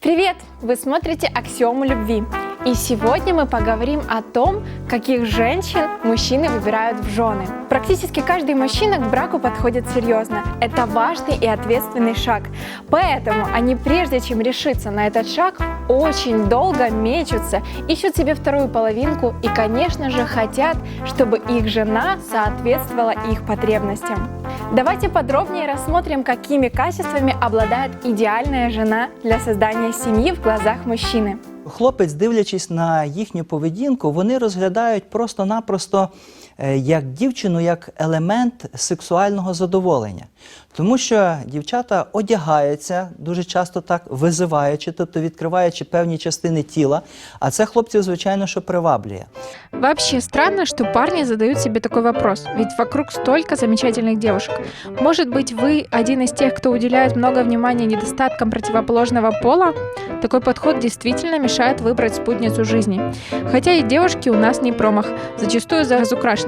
Привет! Вы смотрите «Аксиому любви». И сегодня мы поговорим о том, каких женщин мужчины выбирают в жены. Практически каждый мужчина к браку подходит серьезно. Это важный и ответственный шаг. Поэтому они, прежде чем решиться на этот шаг, очень долго мечутся, ищут себе вторую половинку и, конечно же, хотят, чтобы их жена соответствовала их потребностям. Давайте подробнее рассмотрим, какими качествами обладает идеальная жена для создания семьи в глазах мужчины. Хлопець, дивлячись на їхню поведінку, вони розглядають просто-напросто як дівчину, як елемент сексуального задоволення. Тому що дівчата одягаються дуже часто так визиваючи, тобто відкриваючи певні частини тіла, а це хлопців, звичайно, що приваблює. Вообще странно, что парни задают себе такой вопрос, ведь вокруг столько замечательных девушек. Может быть, вы один из тех, кто уделяет много внимания недостаткам противоположного пола? Такой подход действительно мешает выбрать спутницу жизни. Хотя и девушки у нас не промах. Зачастую за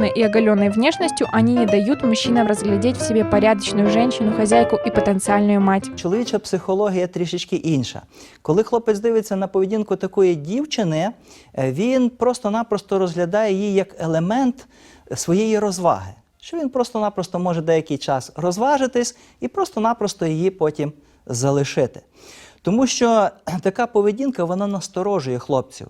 разукрашенной и оголенной внешностью они не дают мужчинам разглядеть в себе порядочную женщину, хозяйку и потенциальную мать. Чоловіча психологія трішечки інша. Коли хлопець дивиться на поведінку такої дівчини, е, він просто-напросто розглядає її як елемент своєї розваги. Що він просто-напросто може деякий час розважитись і просто-напросто її потім залишити. Тому що така поведінка вона насторожує хлопців.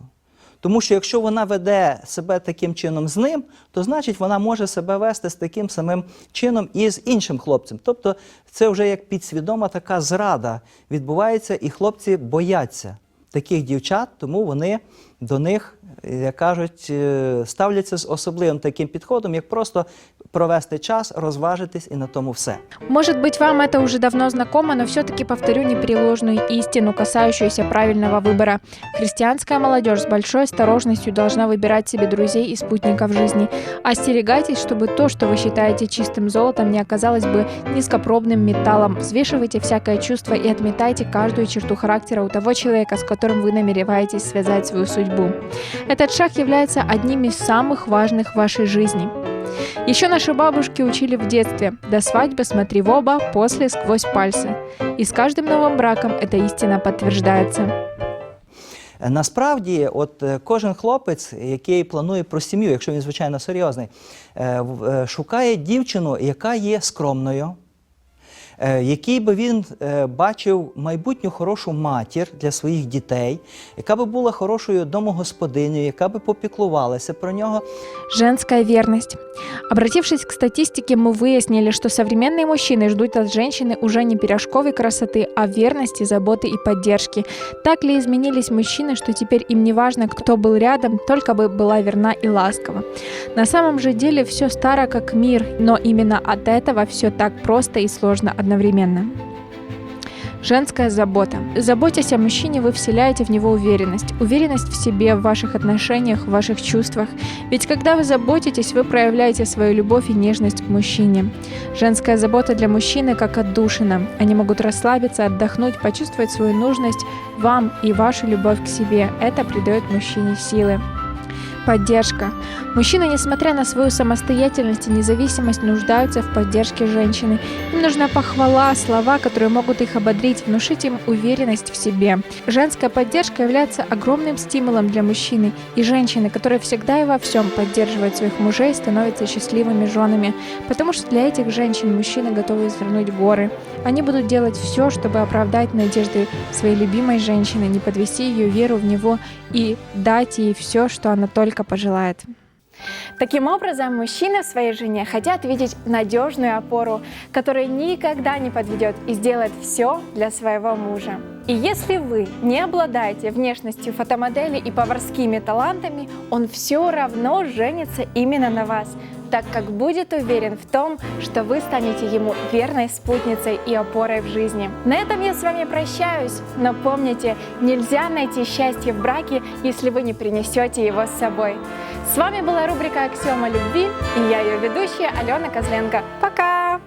Тому що якщо вона веде себе таким чином з ним, то значить вона може себе вести з таким самим чином і з іншим хлопцем. Тобто це вже як підсвідома така зрада відбувається, і хлопці бояться таких дівчат, тому вони до них, як кажуть, е, ставляться з особливим таким підходом, як просто провести час, розважитись і на тому все. Может быть, вам это уже давно знакомо, но все-таки повторю непреложную истину, касающуюся правильного выбора. Христианская молодежь с большой осторожностью должна выбирать себе друзей и спутников жизни. Остерегайтесь, чтобы то, что вы считаете чистым золотом, не оказалось бы низкопробным металлом. Взвешивайте всякое чувство и отметайте каждую черту характера у того человека, с которым вы намереваетесь связать свою судьбу. Этот шаг является одним из самых важных в вашей жизни. Еще наши бабушки учили в детстве «До свадьбы смотри в оба, после сквозь пальцы». И с каждым новым браком эта истина подтверждается. Е, Насправді, от е, кожен хлопець, який планує про сім'ю, якщо він звичайно серйозний, е, в- е, шукає дівчину, яка є скромною, е, який би він е, бачив майбутню хорошу матір для своїх дітей, яка би була хорошою домогосподинею, яка би попіклувалася про нього. Женская верность. Обратившись к статистике, мы выяснили, что современные мужчины ждут от женщины уже не пирожковой красоты, а верности, заботы и поддержки. Так ли изменились мужчины, что теперь им не важно, кто был рядом, только бы была верна и ласкова? На самом же деле все старо как мир, но именно от этого все так просто и сложно одновременно. Женская забота. Заботясь о мужчине, вы вселяете в него уверенность. Уверенность в себе, в ваших отношениях, в ваших чувствах. Ведь когда вы заботитесь, вы проявляете свою любовь и нежность к мужчине. Женская забота для мужчины как отдушина. Они могут расслабиться, отдохнуть, почувствовать свою нужность вам и вашу любовь к себе. Это придает мужчине силы. Поддержка. Мужчины, несмотря на свою самостоятельность и независимость, нуждаются в поддержке женщины. Им нужна похвала, слова, которые могут их ободрить, внушить им уверенность в себе. Женская поддержка является огромным стимулом для мужчины и женщины, которые всегда и во всем поддерживают своих мужей, становятся счастливыми женами, потому что для этих женщин мужчины готовы извернуть горы. Они будут делать все, чтобы оправдать надежды своей любимой женщины, не подвести ее веру в него и дать ей все, что она только пожелает. Таким образом, мужчины в своей жене хотят видеть надежную опору, которая никогда не подведет и сделает все для своего мужа. И если вы не обладаете внешностью фотомодели и поварскими талантами, он все равно женится именно на вас, так как будет уверен в том, что вы станете ему верной спутницей и опорой в жизни. На этом я с вами прощаюсь, но помните, нельзя найти счастье в браке, если вы не принесете его с собой. С вами была рубрика «Аксиома любви» и я ее ведущая Алена Козленко. Пока!